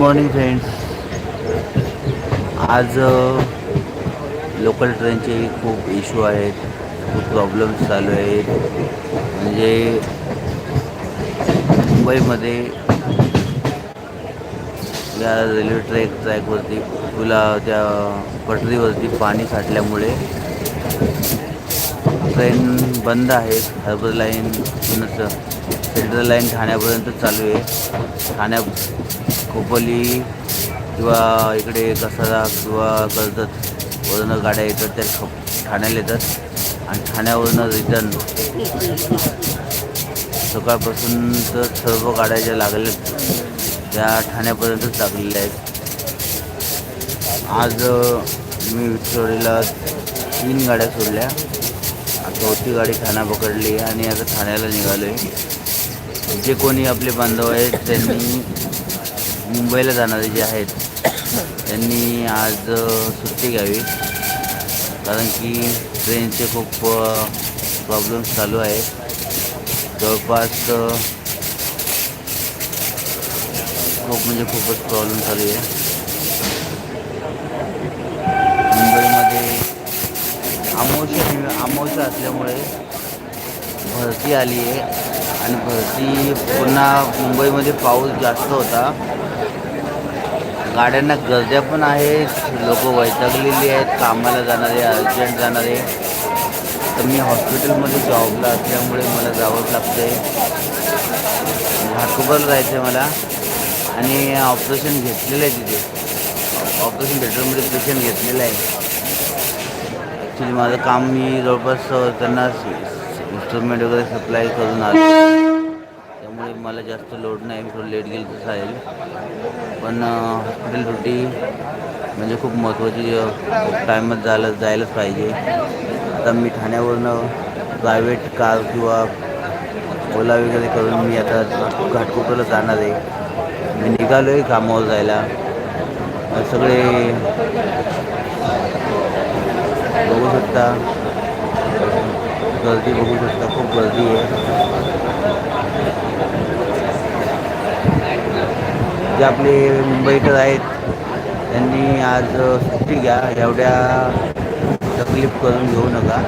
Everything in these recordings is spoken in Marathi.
मॉर्निंग फ्रेंड्स आज लोकल ट्रेनचे खूप इश्यू आहेत. खूप प्रॉब्लेम्स चालू आहेत. म्हणजे मुंबईमध्ये या रेल्वे ट्रॅक ट्रॅकवरती तुला त्या पटरीवरती पाणी साठल्यामुळे ट्रेन बंद आहेत. हार्बर लाईन सेंट्रल लाईन ठाण्यापर्यंत चालू आहे. ठाण्या खोपोली किंवा इकडे कसारा किंवा कर्जत वरून गाड्या येतात त्या ख ठाण्याला येतात. आणि ठाण्यावरून रिटर्न सकाळपासून तर सर्व गाड्या ज्या लागल्यात त्या ठाण्यापर्यंतच लागलेल्या आहेत. आज मी विठ्ठलवाडीला तीन गाड्या सोडल्या. चौथी गाडी ठाणा पकडली आणि आता ठाण्याला निघालो आहे जे कोणी आपले बांधव आहेत त्यांनी मुंबईला जाणारे जे आहेत त्यांनी आज सुट्टी घ्यावी. कारण की ट्रेनचे खूप प्रॉब्लेम्स चालू आहेत. जवळपास खूप म्हणजे खूपच प्रॉब्लेम चालू आहे. मुंबईमध्ये अमावस्या अमावस्या असल्यामुळे भरती आली आहे. आणि भरती पुन्हा मुंबईमध्ये पाऊस जास्त होता. गाड्यांना गर्द्या पण आहेत लोक वैतागलेली आहेत कामाला जाणारे अर्जंट जाणारे. तर मी हॉस्पिटलमध्ये जॉबला असल्यामुळे मला जावंच लागतं आहे घाटकोपरला जायचं आहे मला. आणि ऑपरेशन घेतलेलं आहे तिथे. ऑपरेशन थिएटरमध्ये पेशंट घेतलेलं आहे. ॲक्च्युली माझं काम मी जवळपास त्यांना इन्स्ट्रुमेंट वगैरे सप्लाय करून आलो. मला जास्त लोड नाही थोडं लेट गेलं तर चालेल पण हॉस्पिटल ड्युटी म्हणजे खूप महत्त्वाची टायमात जायला जायलाच पाहिजे. आता मी ठाण्यावरनं प्रायव्हेट कार किंवा ओला वगैरे करून मी आता घाटकोपरला जाणार आहे. मी निघालो आहे कामावर जायला. सगळे बघू शकता. गर्दी बघू शकता खूप गर्दी आहे. जे आपले मुंबईकर आहेत त्यांनी आज सुट्टी घ्या. एवढ्या तकलीफ करून घेऊ नका.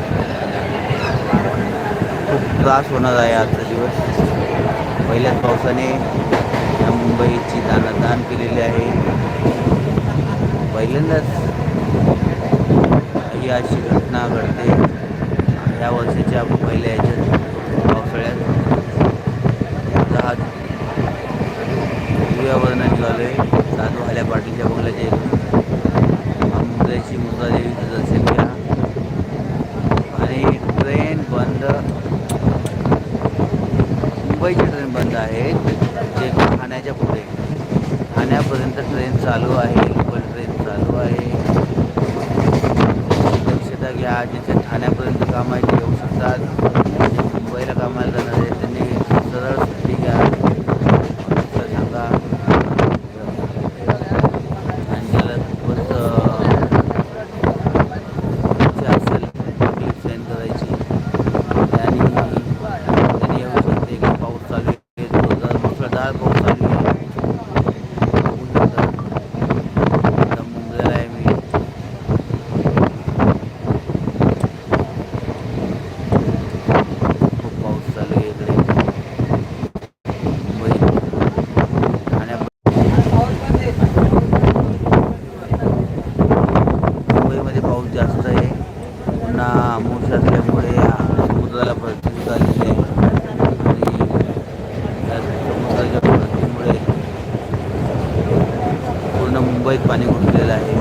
खूप त्रास होणार आहे आजचा दिवस. पहिल्याच पावसाने या मुंबईची दानादान केलेली आहे. पहिल्यांदाच ही अशी घटना घडते. या वर्षाच्या पहिल्या साधू पाटीलच्या बंगल्याचे इथून मुंबईची मुद्रादेवीचं दर्शन घ्या. आणि ट्रेन बंद. मुंबईची ट्रेन बंद आहे. जे ठाण्याच्या पुढे. ठाण्यापर्यंत ट्रेन चालू आहे. लोकल ट्रेन चालू आहे. दक्षता घ्या. ज्याच्या ठाण्यापर्यंत कामायचे येऊ शकतात. मुंबईला कामाला जाणार आहे त्यांनी सरळ सुट्टी घ्या असं सांगा आणि ज्याला खूपच इच्छा असेल आपली सेंड करायची आणि त्यांनी येऊ शकते की पाऊस चालू आहे जोरदार मुसळधार पाऊस चालू आहे बघू शकता आता मुंबईला आहे मी खूप पाऊस चालू आहे इकडे मुंबई ठाण्या मुंबईमध्ये पाऊस जास्त आहे पुन्हा अमावस्या असल्यामुळे समुद्राला भरती निघालेली आहे आणि त्या समुद्राच्या भरतीमुळे पूर्ण मुंबईत पाणी घुसलेलं आहे.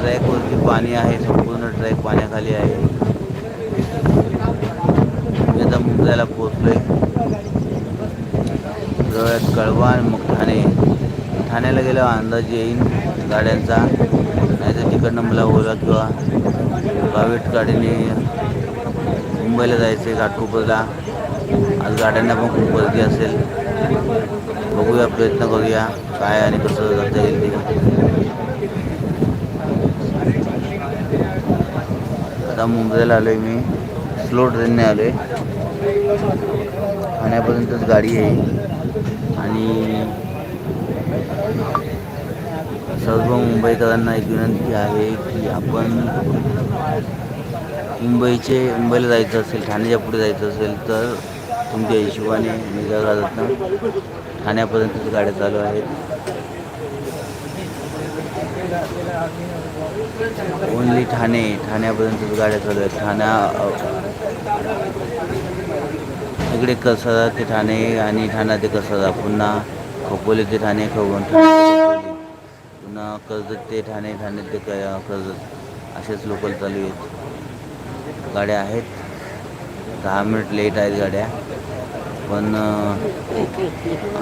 ट्रॅकवरती पाणी आहे संपूर्ण ट्रॅक पाण्याखाली आहे. मी आता मुंबईला पोचलोय आहे कळवान कळवा मग ठाणे. ठाण्याला गेल्यावर अंदाज येईन गाड्यांचा. नाहीतर तिकडनं मला ओला किंवा प्रायव्हेट गाडीने मुंबईला जायचं आहे घाटकोपरला. आज गाड्यांना पण खूप गर्दी असेल. बघूया प्रयत्न करूया काय आणि कसं करता येईल ते. आता मुंबईला आलो आहे मी. स्लो ट्रेनने आलो आहे ठाण्यापर्यंतच गाडी आहे आणि सर्व मुंबईकरांना एक विनंती आहे की आपण मुंबईचे मुंबईला जायचं असेल ठाण्याच्या पुढे जायचं असेल तर तुमच्या हिशोबाने निघा जातं ठाण्यापर्यंतची गाड्या चालू आहेत. ओनली ठाणे ठाण्यापर्यंतच गाड्या चालू आहेत. ठाण्या इकडे कसारा ते ठाणे आणि ठाणा ते कसारा पुन्हा खोपोली ते ठाणे खवण ठाणे. पुन्हा कर्जत ते ठाणे ठाणे ते क कर्जत. असेच लोकल चालू आहेत. गाड्या आहेत. दहा मिनिट लेट आहेत गाड्या. पण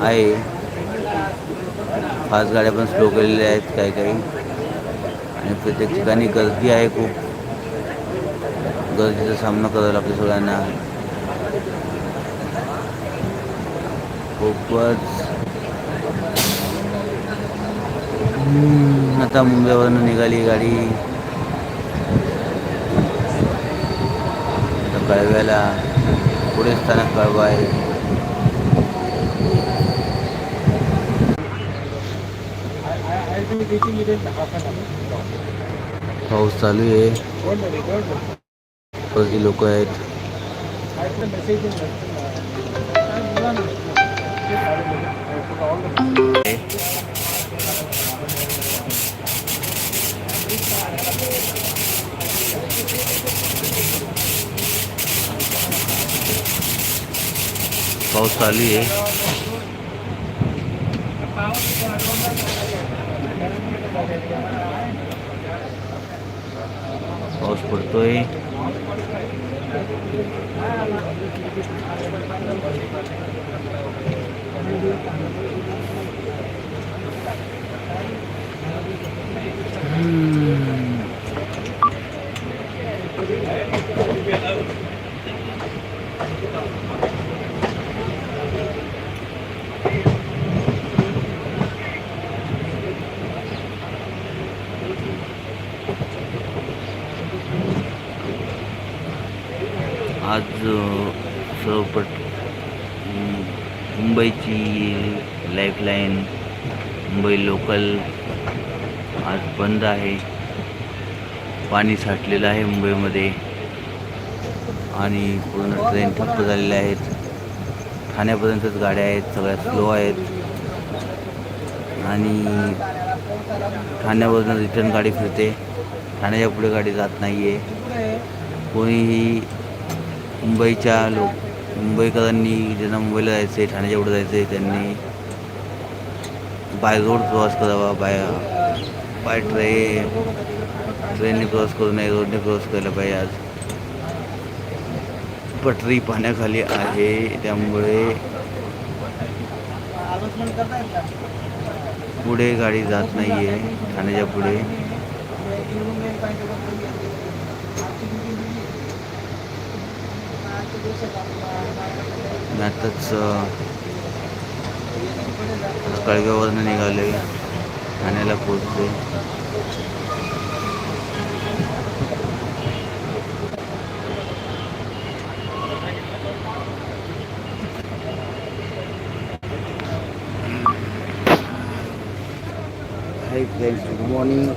आहे. फास्ट गाड्या पण स्लो केलेल्या आहेत काही काही. आणि प्रत्येक ठिकाणी गर्दी आहे खूप. गर्दीचा सामना करावा लागतो सगळ्यांना. खूपच. आता मुंबईवरनं निघाली गाडी. आता कळव्याला. पुढे स्थानक कळवा आहे. पाऊस चालू आहे. गर्दी लोक आहेत. पाऊस चालू आहे. पाऊस पडतोय आज अ, सर्वपट मु- मुंबईची लाईफलाईन मुंबई लोकल आज बंद आहे पाणी साठलेलं आहे मुंबईमध्ये. आणि पूर्ण ट्रेन ठप्प झालेल्या आहेत. ठाण्यापर्यंतच गाड्या आहेत सगळ्या स्लो आहेत. आणि ठाण्यावरनं रिटर्न गाडी फिरते. ठाण्याच्या पुढे गाडी जात नाही आहे कोणीही मुंबईच्या लोक मुंबईकरांनी ज्यांना मुंबईला जायचं आहे ठाण्याच्या पुढे जायचं आहे त्यांनी बाय रोड प्रवास करावा बाय बाय ट्रेन ट्रेनने प्रवास करू नये रोडने प्रवास करायला पाहिजे आज। पटरी पाण्याखाली आहे त्यामुळे पुढे गाडी जात नाही आहे ठाण्याच्या पुढे। मी आताच कळव्यावरनं निघाले ठाण्याला पोचले हाय फ्रेंड्स गुड मॉर्निंग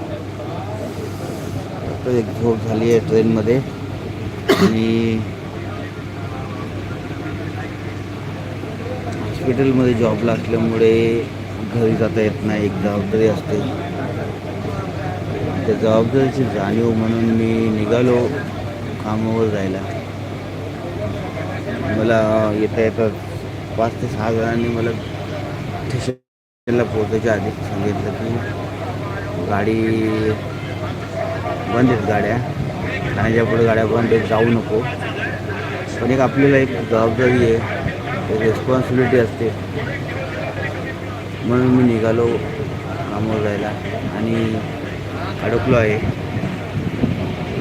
आता एक झोप झाली आहे ट्रेनमध्ये. आणि हॉस्पिटलमध्ये जॉबला असल्यामुळे घरी जाता येत नाही एक जबाबदारी असते. त्या जबाबदारीची जाणीव म्हणून मी निघालो कामावर जायला. मला येता येतात पाच ते सहा जणांनी मला स्टेशनला पोहोचायच्या आधी सांगितलं की गाडी बंद आहेत गाड्या. ठाण्याच्या पुढे गाड्या बंद आहेत जाऊ नको. पण एक आपल्याला एक जबाबदारी आहे एक रिस्पॉन्सिबिलिटी असते. म्हणून मी निघालो कामावर जायला आणि अडकलो आहे.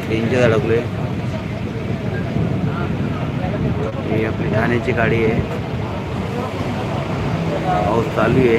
ट्रेनच्यात अडकलो आहे ही आपली ठाण्याची गाडी आहे. पाऊस चालू आहे.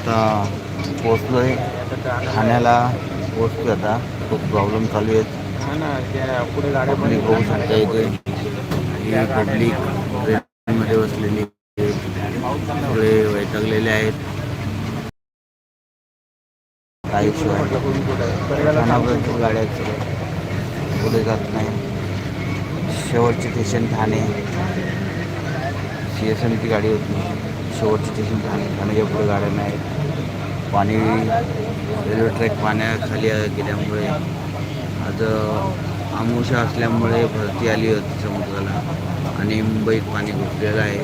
आता पोचलो आहे ठाण्याला पोचतो आता. खूप प्रॉब्लेम चालू आहेत. पब्लिक बघू शकता इथे. ही पब्लिक ट्रेनमध्ये बसलेली. सगळे वैतागलेले आहेत. काही शिवाय ठाण्यापर्यंत गाड्या पुढे जात नाही. शेवटचे स्टेशन ठाणे. सी एस एमची गाडी होती. शेवटचे स्टेशन ठाणे ठाण्याच्या पुढे गाड्या नाहीत पाणी रेल्वे ट्रॅक पाण्याखाली गेल्यामुळे आज आमुषा असल्यामुळे भरती आली होती समुद्राला आणि मुंबईत पाणी घुसलेलं आहे.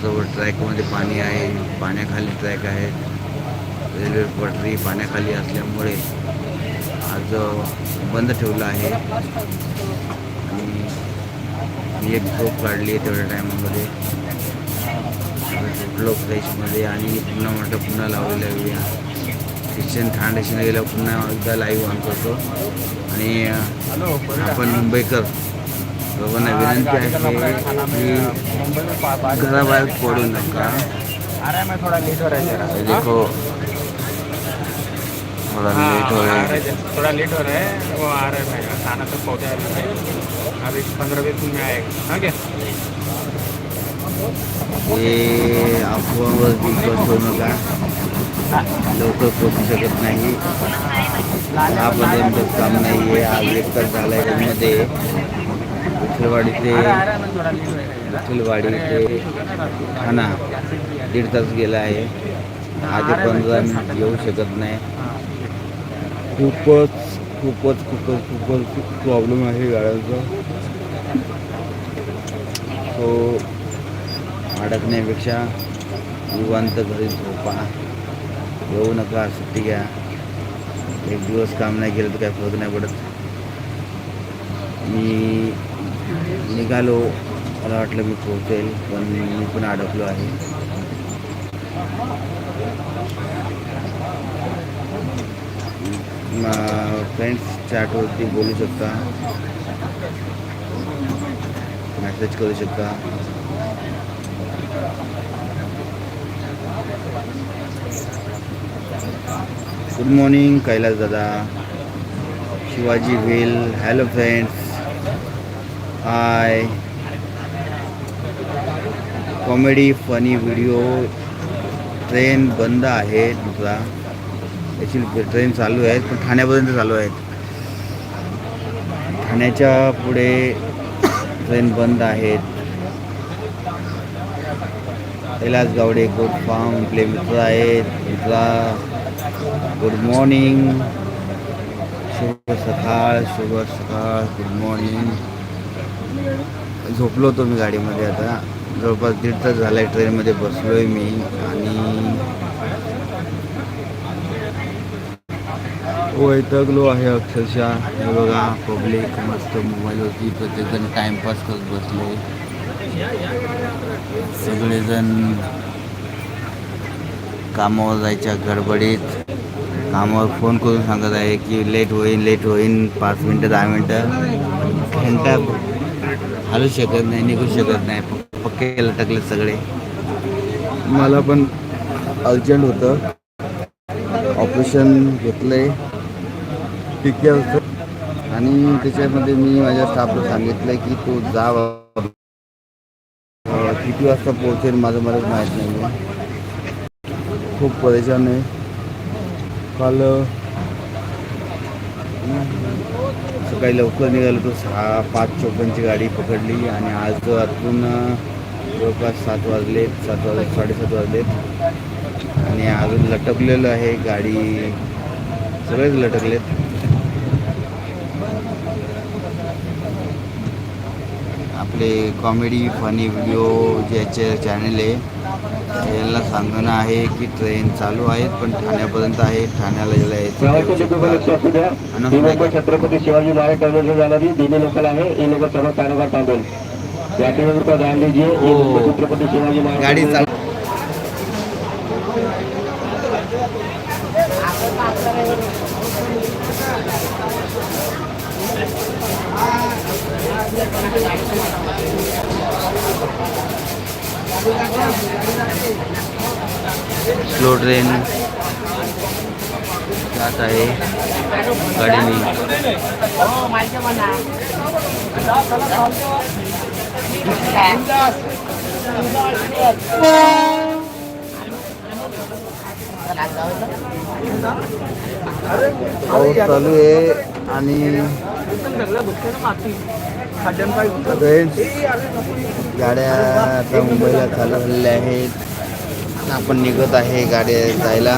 सर्व ट्रॅकमध्ये पाणी आहे पाण्याखाली ट्रॅक आहे. रेल्वे पटरी पाण्याखाली असल्यामुळे आज बंद ठेवलं आहे. आणि मी एक झोप काढली आहे तेवढ्या टायमामध्ये. झोपलो फ्रेशमध्ये आणि पुन्हा म्हटलं पुन्हा लावलेल्या वेळा स्टेशन ठाणे स्टेशन गेल्यावर पुन्हा एकदा लाईव्ह ऑन करतो. आणि आपण मुंबईकर. लोकांना विनंती आहे की घराबाहेर पडू नका. देखो थोड़ा लेट हो आ रहा है थोड़ा लेट हो रहा है वो आ रहा है थाना तक पहुँचा है अभी पंद्रह बीस मिनट में आएगा क्या हे अफवावर विश्वास ठेवू नका. लवकर पोचू शकत नाही. दहापर्यंत काम नाही आहे आज एक तास झाला आहे त्यामध्ये. विठ्ठलवाडी ते विठ्ठलवाडी ते ठाणा दीड तास गेला आहे. आधी पंधरा मिनिट येऊ शकत नाही. खूपच खूपच खूपच खूपच खूप प्रॉब्लेम आहे गाड्यांचा. सो अडकण्यापेक्षा निवांत घरी झोपा. येऊ नका सुट्टी घ्या. एक दिवस काम नाही केलं तर काय फरक नाही पडत. मी निघालो. मला वाटलं मी पोहोचेल पण मी पण अडकलो आहे. फ्रेंड्स चॅटवरती बोलू शकता. मेसेज करू शकता. गुड मॉर्निंग कैलास दादा Shivaji wheel hello friends hi comedy funny video train बंद आहे दुसरा याची ट्रेन चालू आहेत पण ठाण्यापर्यंत चालू आहेत. ठाण्याच्या पुढे ट्रेन बंद आहेत. कैलास गावडे गुड फार्म आपले मित्र आहेत मित्रा गुड मॉर्निंग शुभ सकाळ शुभ सकाळ गुड मॉर्निंग झोपलो होतो मी गाडीमध्ये आता. जवळपास दीड तास झाला आहे ट्रेनमध्ये बसलो आहे मी आणि हो, वैतगलो आहे अक्षरशः. हे बघा पब्लिक मस्त मोबाईलवरती प्रत्येकजण टाईमपास करत बसले सगळेजण कामावर जायच्या गडबडीत. कामावर फोन करून सांगत आहे की लेट होईन लेट होईन पाच मिनटं दहा मिनटं. घंटा हलू शकत नाही निघू शकत नाही. पक्के लटकले सगळे. मला पण अर्जंट होतं. ऑपरेशन घेतलं आहे. होतं आणि त्याच्यामध्ये मी माझ्या स्टाफला सांगितलं की तू जा किती वाजता पोहोचेल माझं मला माहीत नाही आहे खूप परेशान आहे. काल सकाळी लवकर निघालो तो सहा पाच चौकांची गाडी पकडली आणि आज आतून जवळपास सात वाजलेत सात वाजले साडेसात वाजलेत आणि अजून लटकलेलं आहे गाडी. सगळेच लटकलेत. आपले कॉमेडी फनी व्हिडिओ ज्याचे चॅनल आहे याला सांगणं आहे की ट्रेन चालू आहेत पण ठाण्यापर्यंत आहे. ठाण्याला यायला प्रवासाचे तुम्ही लक्ष असू द्या. अनंत ही मुंबई छत्रपती शिवाजी महाराज टर्मिनल जाणारी दिल्ली लोकल आहे ही लोक सर्व ध्यान दीजिए ओ. छत्रपति शिवाजी महाराज गाडी चाल स्लो ट्रेन जात आहे. गाडीने. पाऊस चालू आहे आणि गाड्या आता मुंबईला चालू आहेत. आपण निघत आहे गाड्या जायला.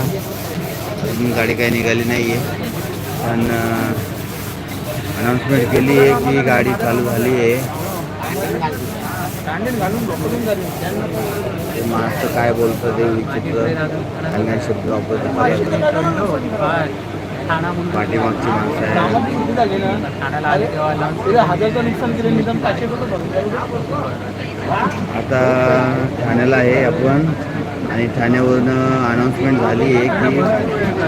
अजून गाडी काही निघाली नाही आहे पण अनाऊन्समेंट केली आहे की गाडी चालू झाली आहे. ते महाराष्ट्र काय बोलतं ते विचित्र. शब्द वापरतो पाठीमागची माणसं आहे आता ठाण्याला आहे आपण आणि ठाण्यावरनं अनाऊन्समेंट झाली आहे की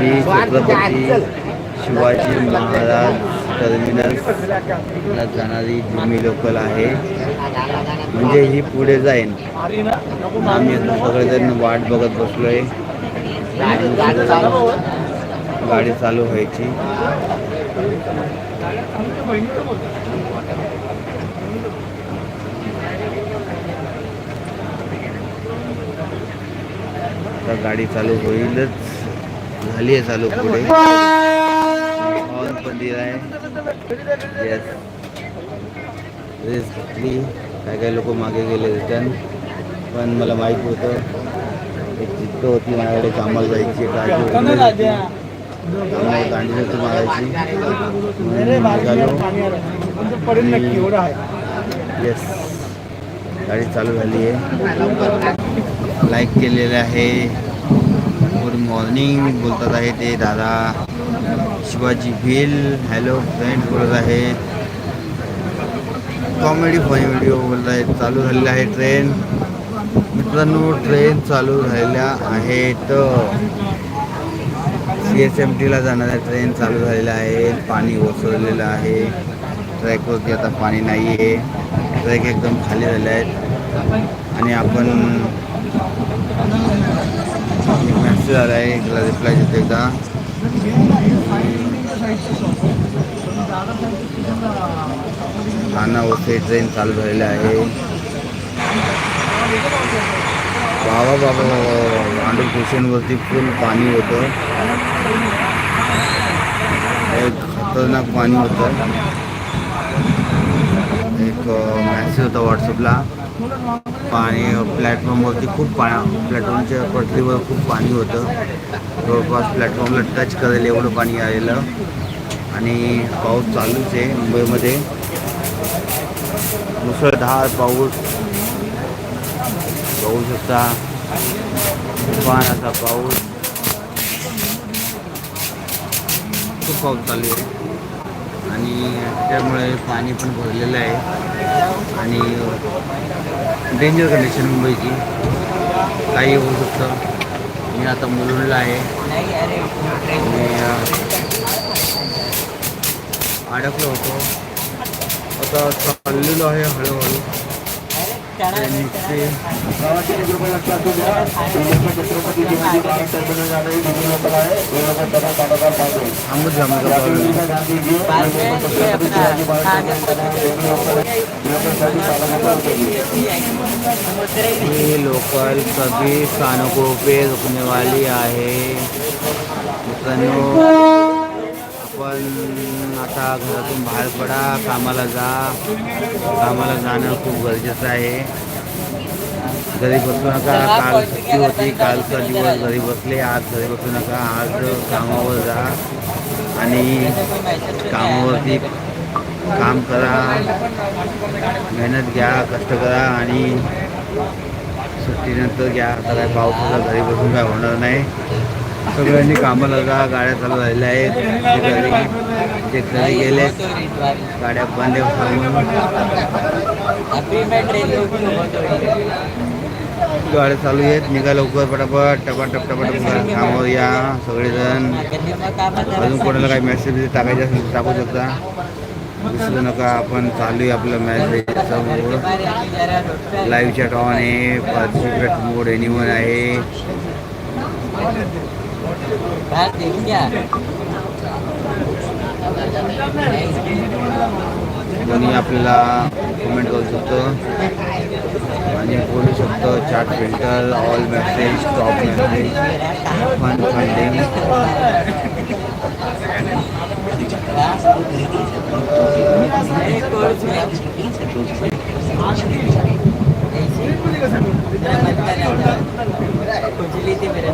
ही छत्रपती शिवाजी महाराज टर्मिनसला जाणारी जुमी लोकल आहे. म्हणजे ही पुढे जाईन. आम्ही सगळेजण वाट बघत बसलोय. गाडी चालू व्हायची. तर गाडी चालू होईलच. झाली आहे चालू पुढे. हॉर्न पण दिलाय येस रेस घेतली. काय काय लोक मागे गेले रिटर्न पण मला माहीत होतं. एक जिद्द होती माझ्याकडे कामाला जायची काळजी होती. मारायची येस गाडी चालू झाली आहे. लाईक केलेलं आहे. गुड मॉर्निंग बोलतात आहे ते दादा. शिवाजी भिल हॅलो फ्रेंड बोलत आहे. कॉमेडी फनी व्हिडिओ बोलत आहेत चालू झालेला आहे ट्रेन मित्रांनो ट्रेन चालू झालेल्या आहेत सी एस एम टीला जाणाऱ्या ट्रेन चालू झालेल्या आहेत पाणी ओसरलेलं आहे. ट्रॅकवरती आता पाणी नाही आहे ट्रॅक एकदम खाली झाले आहेत. आणि आपण एक मेसेज आला आहे. एकला रिप्लाय देतो एकदा. ठाणा ओसे ट्रेन चालू झालेलं आहे. बाबा बाबा मांडव स्टेशनवरती फुल पाणी होतं. एक खतरनाक पाणी होतं. एक मॅसेज होता व्हॉट्सअपला पाणी प्लॅटफॉर्मवरती खूप पाणी प्लॅटफॉर्मच्या पटरीवर खूप पाणी होतं. जवळपास प्लॅटफॉर्मला टच करेल एवढं पाणी आलेलं. आणि पाऊस चालूच आहे मुंबईमध्ये. मुसळधार पाऊस पाहू शकता तुफान असा पाऊस. खूप पाऊस चालू आहे. आणि त्यामुळे पाणी पण भरलेलं आहे. आणि डेंजर कंडिशन मुंबईची. काही होऊ शकतं. मी आता मुलुंडला आहे. मी अडकलो होतो. आता चाललेलो आहे हळूहळू. ये लोकल है लोकल सभी सभी स्थानकों पे रुकने वाली आहे. मित्रांनो पण आता घरातून बाहेर पडा कामाला जा. कामाला जाणं खूप गरजेचं आहे. घरी बसू नका काल सुट्टी होती कालचा दिवस घरी बसले आज घरी बसू नका आज कामावर जा. आणि कामावरती काम करा मेहनत घ्या कष्ट करा आणि सुट्टीनंतर घ्या. आता काय पाऊस घरी बसून काय होणार नाही. सगळ्यांनी कामाला जा गाड्या चालू झालेल्या आहेत. शेतकरी गेले गाड्या बंद गाड्या चालू आहेत. निघा लवकर पटापट टपाटप टपाटप कामावर या सगळेजण. अजून कोणाला काही मेसेज टाकायचे असेल तर टाकू शकता. विसरू नका. आपण चालू आहे आपलं message mode live chat on आहे. पार्टिसिपेट मोड एनिवन आहे? कोणी आपल्याला कमेंट करू शकतो. आणि बोलू शकतो chat filter all message top message fun funding थी मेरे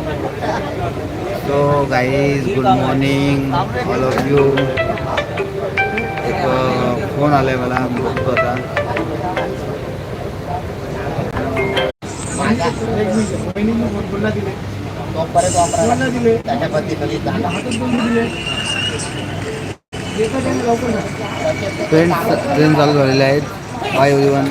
so guys good morning all of you एक फोन आलाय मला बघतो आता ट्रेन ट्रेन चालू झालेले आहेत. Bye every one